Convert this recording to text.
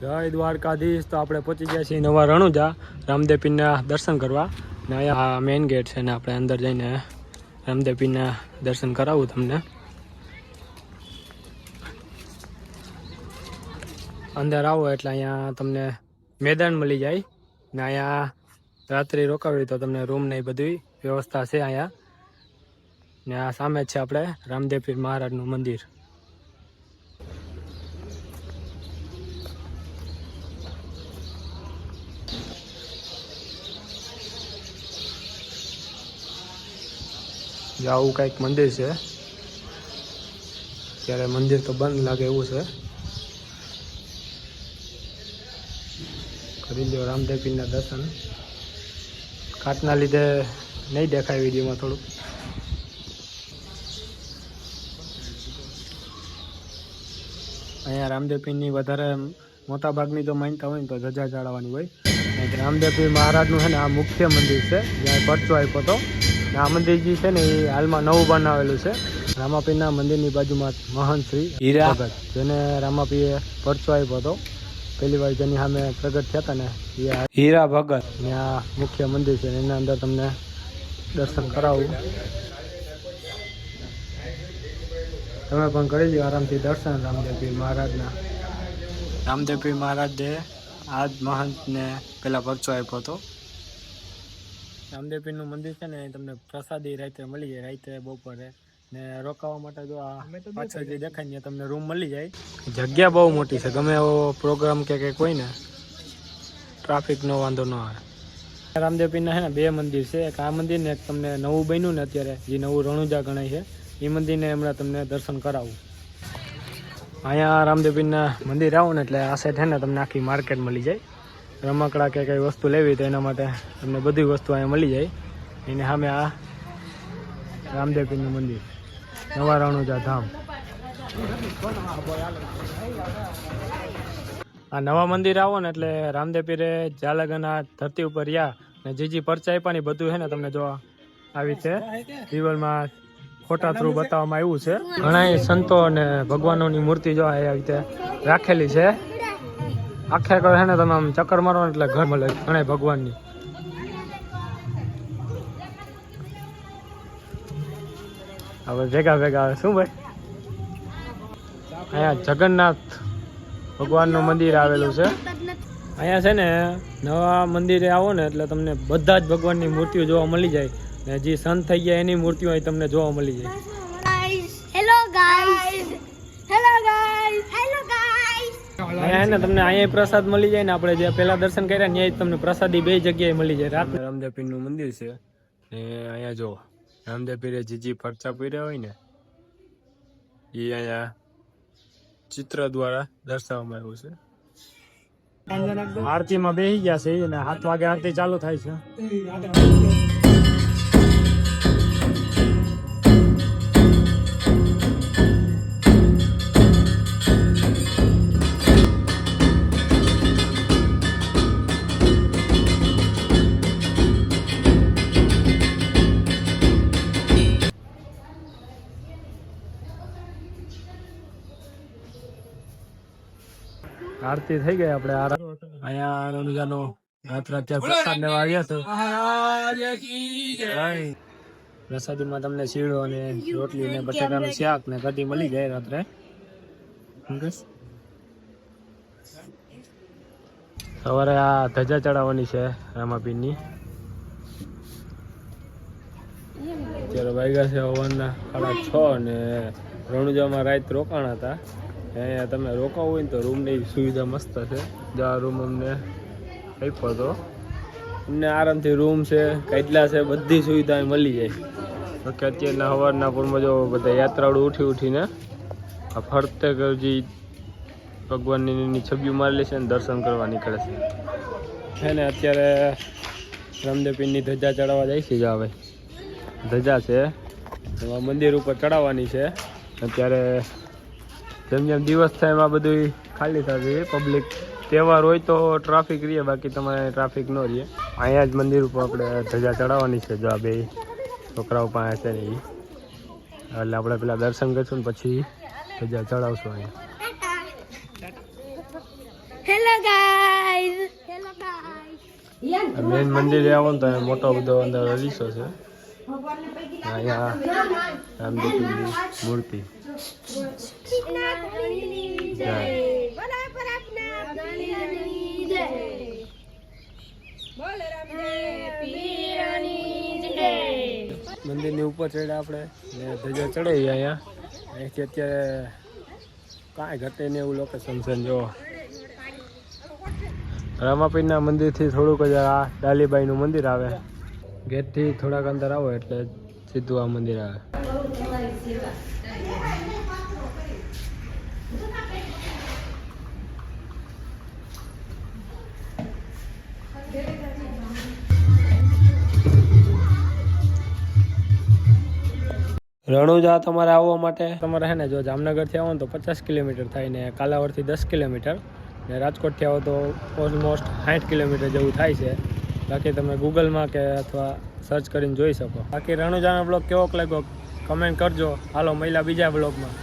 જય દ્વારકાધીશ. તો આપણે પહોંચી ગયા છીએ નવા રણુજા. રામદેવ પીરના દર્શન કરવા. ને અહીંયા મેઇન ગેટ છે ને આપણે અંદર જઈને રામદેવપીના દર્શન કરાવું તમને. અંદર આવો એટલે અહીંયા તમને મેદાન મળી જાય. ને અહીંયા રાત્રે રોકાવી તો તમને રૂમ ને બધી વ્યવસ્થા છે અહીંયા. ને આ સામે છે આપણે રામદેવપીર મહારાજનું મંદિર. જે આવું કંઈક મંદિર છે. ત્યારે મંદિર તો બંધ લાગે એવું છે. કરી લો રામદેવ પીરના દર્શન. કાટના લીધે નહીં દેખાય વિડીયોમાં થોડુંક. અહીંયા રામદેવ પીરની વધારે મોટા ભાગની જો માનતા હોય ને તો ધજા ચડાવવાની હોય. અને રામદેવ પીર મહારાજનું છે ને આ મુખ્ય મંદિર છે, જ્યાં પરચો આપ્યો હતો. આ મંદિર જે છે ને એ હાલમાં નવું બનાવેલું છે. રામાપીરના મંદિરની બાજુમાં મહંત શ્રી હીરા. ભગત. જેને રામાપીએ પરચો આપ્યો હતો. પહેલી વાર જેની સામે પ્રગટ થયા હતા ને એ હીરા ભગત. ને આ મુખ્ય મંદિર છે એના અંદર તમને દર્શન કરાવું. તમે પણ કરી લો આરામથી દર્શન રામદેવપીર મહારાજના. રામદેવપીર મહારાજે આજ મહંતને પહેલાં પરચો આપ્યો હતો. રામદેવપીરનું મંદિર છે ને તમને પ્રસાદી રાતે મળી જાય રાત્રે બપોરે. ને રોકાવા માટે જો આ પાછળ જે દેખાય ને તમને રૂમ મળી જાય. જગ્યા બહુ મોટી છે. ગમે એવો પ્રોગ્રામ કે કંઈક હોય ને ટ્રાફિકનો વાંધો ન આવે. રામદેવપીરના છે ને બે મંદિર છે. એક આ મંદિર ને એક તમને નવું બન્યું ને અત્યારે જે નવું રણુજા ગણાય છે. એ મંદિરને હમણાં તમને દર્શન કરાવું. અહીંયા રામદેવપીરના મંદિર આવો ને એટલે આ સાઈડ છે ને તમને આખી માર્કેટ મળી જાય. રમકડા કે કંઈ વસ્તુ લેવી તો એના માટે તમને બધી વસ્તુ અહીંયા મળી જાય. એને સામે આ રામદેવપીનું મંદિર. નવા રણુજા ધામ. આ નવા મંદિર આવો ને એટલે રામદેવપીરે જાલગના ધરતી ઉપર રહ્યા ને જે જે પરચા આપ્યા બધું છે ને તમને જોવા આવી રીતે દિવાલમાં ફોટા થ્રુ બતાવવામાં આવ્યું છે. ઘણા સંતો અને ભગવાનોની મૂર્તિ જો આવી રીતે રાખેલી છે. આખે આખો છે ને તમે આમ ચક્કર મારો એટલે ઘર મળે ઘણા ભગવાનની. હવે ભેગા ભેગા આવે. શું ભાઈ? અહીંયા જગન્નાથ ભગવાનનું મંદિર આવેલું છે. અહીંયા છે ને નવા મંદિરે આવો ને એટલે તમને બધા જ ભગવાનની મૂર્તિઓ જોવા મળી જાય. ને જે સંત થઈ ગયા એની મૂર્તિઓ અહીં તમને જોવા મળી જાય. ને તમને અહીંયા પ્રસાદ મળી જાય ને આપણે જે પેલા દર્શન કર્યા ને તમને પ્રસાદી બે જગ્યાએ મળી જાય. રાત રામદેવ પીરનું મંદિર છે. ને અહીંયા જો રામદેવ પીરે જે જે પરચા પીર્યા હોય ને એ અહીંયા ચિત્ર દ્વારા દર્શાવવામાં આવ્યું છે. આરતીમાં બેસી ગયા છે અને સાત વાગે આરતી ચાલુ થાય છે. આરતી થઈ ગઈ આપણે અહીંયા રણુજાનો રાત્રે અત્યારે પ્રસાદ લેવા આવ્યા છે પ્રસાદીમાં તમને શીળો અને રોટલી ને બટાકાનું શાક ને કઢી મળી જાય રાત્રે. સવારે આ ધજા ચડાવવાની છે રામાપીરની. અત્યારે વાગ્યા છે હવાના સાડા છ ને રણુજામાં રાત રોકાણ હતા. અહીંયા તમે રોકાવ હોય ને તો રૂમની સુવિધા મસ્ત છે. જો રૂમ અમને આપ્યો હતો અમને આરામથી રૂમ છે, કેટલા છે, બધી સુવિધા મળી જાય. તો કે અત્યારના સવારના પૂરમાં જો બધા યાત્રાળુ ઉઠી ઉઠીને આ ફરતે કરજી ભગવાનની છબીઓ મારેલી છે ને દર્શન કરવા નીકળે છે. છે ને, અત્યારે રામદેવપીરની ધજા ચડાવવા જાય છે ભાઈ ધજા છે. મંદિર ઉપર ચડાવવાની છે. અત્યારે જેમ જેમ દિવસ થાય એમાં બધું ખાલી થશે પબ્લિક તહેવાર હોય તો ટ્રાફિક રહે બાકી તમારે ટ્રાફિક ન રહે. અહીંયા જ મંદિર ઉપર આપણે ધજા ચડાવવાની છે જો આ બે છોકરાઓ પાસે છે ને એટલે આપણે પેલા દર્શન કરીશું ને પછી ધજા ચડાવશું અહીંયા. હેલો હેલો મેન મંદિરે આવો ને તો અહીંયા મોટો બધો અંદર અરીસો છે. રામદેવની મૂર્તિ. જય. મંદિરની ઉપર ચડ્યા આપણે. ને ધજા ચડાવી અહીંયા અહીંથી અત્યારે કાંઈ ઘટે ને એવું લોકેશન છે ને જો રામાપીરના મંદિરથી થોડુંક જ આ ડાલીબાઈનું મંદિર આવે. ગેટથી થોડાક અંદર આવો એટલે સીધું આ મંદિર આવે. રણુજા, તમારે આવવા માટે? તમારે હે ને, જો જામનગરથી આવો ને તો પચાસ કિલોમીટર થાય ને કાલાવડથી દસ કિલોમીટર ને રાજકોટથી આવો તો ઓલમોસ્ટ સાઠ કિલોમીટર જેવું થાય છે. બાકી તમે ગૂગલમાં કે અથવા સર્ચ કરીને જોઈ શકો. બાકી રણુજાનો બ્લોગ કેવો લાગ્યો? કમેન્ટ કરજો. હાલો મહિલા બીજા બ્લોગમાં